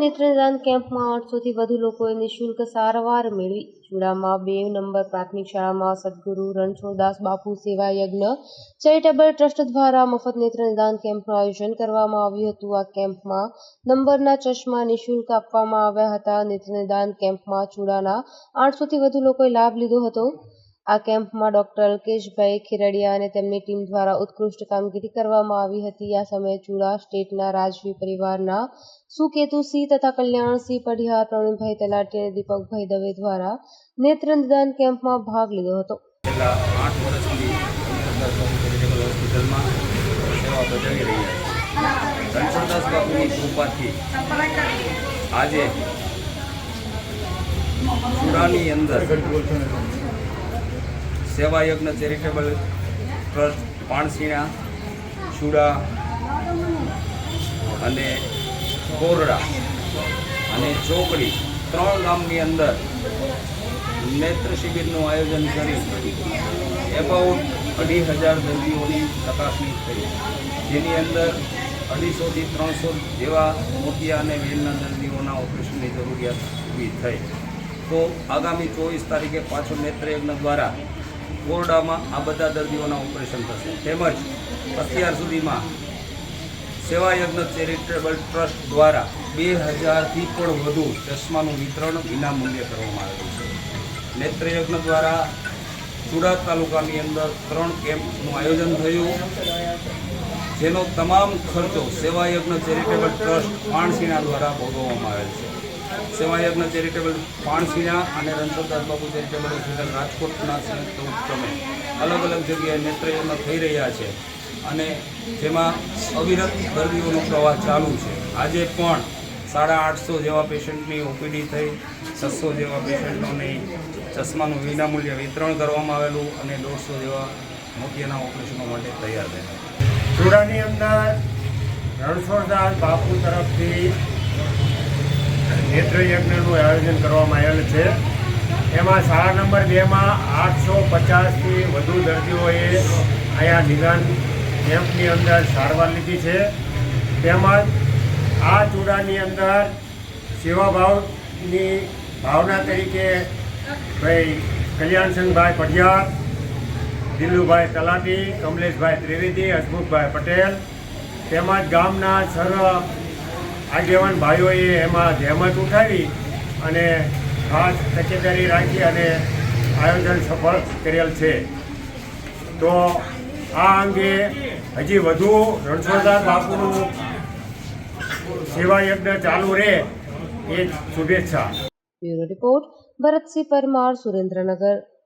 નેત્રદાન કેમ્પમાં આઠસોથી વધુ લોકોએ નિઃશુલ્ક સારવાર મેળવી. ચૂડામાં બે નંબર પ્રાથમિક શાળામાં સદગુરુ રણછોડદાસ બાપુ સેવા યજ્ઞ ચેરિટેબલ ટ્રસ્ટ દ્વારા મફત નેત્રદાન કેમ્પનું આયોજન કરવામાં આવ્યું હતું. આ કેમ્પમાં નંબરના ચશ્મા નિઃશુલ્ક આપવામાં આવ્યા હતા. નેત્રદાન કેમ્પમાં ચુડાના આઠસોથી વધુ લોકોએ લાભ લીધો હતો. આ કેમ્પમાં ડોક્ટર અલ્કેશભાઈ ખીરડિયા અને તેમની ટીમ દ્વારા ઉત્કૃષ્ટ કામગીરી કરવામાં આવી હતી. આ સમયે ચુડા સ્ટેટના રાજવી પરિવારના સુકેતુસિંહ તથા કલ્યાણસિંહ પઢિયાર પ્રવીણભાઈ તલાટી અને દીપકભાઈ દવે દ્વારા નેત્રદાન કેમ્પમાં ભાગ લીધો હતો. આજે ચુડાની અંદર સેવા યજ્ઞ ચેરિટેબલ ટ્રસ્ટ પાણસીણા ચૂડા અને કોરડા અને ચોકડી ત્રણ ગામની અંદર નેત્ર શિબિરનું આયોજન કરી એબાઉટ અઢી હજાર દર્દીઓની ચકાસણી કરી. જેની અંદર અઢીસોથી ત્રણસો જેવા મોતિયા અને વેલના દર્દીઓના ઓપરેશનની જરૂરિયાત ઊભી થઈ. તો આગામી ચોવીસ તારીખે પાછો નેત્રયજ્ઞ દ્વારા કોરડામાં આ બધા દર્દીઓના ઓપરેશન થશે. તેમજ અત્યાર સુધીમાં સેવા યજ્ઞ ચેરિટેબલ ટ્રસ્ટ દ્વારા બે હજારથી પણ વધુ ચશ્માનું વિતરણ વિનામૂલ્યે કરવામાં આવેલું છે. નેત્રયજ્ઞ દ્વારા સુરત તાલુકાની અંદર ત્રણ કેમ્પનું આયોજન થયું. જેનો તમામ ખર્ચો સેવા યજ્ઞ ચેરિટેબલ ટ્રસ્ટ પાણસીણા દ્વારા ભોગવવામાં આવેલ છે. સેવા યજ્ઞ ચેરિટેબલ પાણસીણા અને રણછોડદાસ બાપુ ચેરિટેબલ હોસ્પિટલ રાજકોટના સંયુક્ત ઉપક્રમે અલગ અલગ જગ્યાએ નેત્રયજ્ઞ થઈ રહ્યા છે. અને જેમાં અવિરત દર્દીઓનો પ્રવાહ ચાલુ છે. આજે પણ સાડા આઠસો જેવા પેશન્ટની ઓપીડી થઈ, છસો જેવા પેશન્ટોની ચશ્માનું વિનામૂલ્ય વિતરણ કરવામાં આવેલું અને દોઢસો જેવા મોતિયાના ઓપરેશનો માટે તૈયાર થયા. ચૂડાની અંદર રણછોડદાસ બાપુ તરફથી નેત્રયજ્ઞનું આયોજન કરવામાં આવેલ છે. એમાં શાળા નંબર બેમાં આઠસો પચાસથી વધુ દર્દીઓએ અહીંયા નિદાન કેમ્પની અંદર સારવાર લીધી છે. તેમજ આ ચૂડાની અંદર સેવાભાવની ભાવના તરીકે ભાઈ કલ્યાણસિંહભાઈ પઢિયાર, દિલ્લુભાઈ તલાટી, કમલેશભાઈ ત્રિવેદી, હસમુખભાઈ પટેલ તેમજ ગામના સર્વ આગેવાન ભાઈઓએ એમાં જહેમત ઉઠાવી અને ખાસ તકેદારી રાખી અને આયોજન સફળ કરેલ છે. તો આ અંગે હજી વધુ રણછોડદાસ બાપુનું સેવા યજ્ઞ ચાલુ રહે એ શુભેચ્છા. રિપોર્ટ ભરતસિંહ પરમાર, સુરેન્દ્રનગર.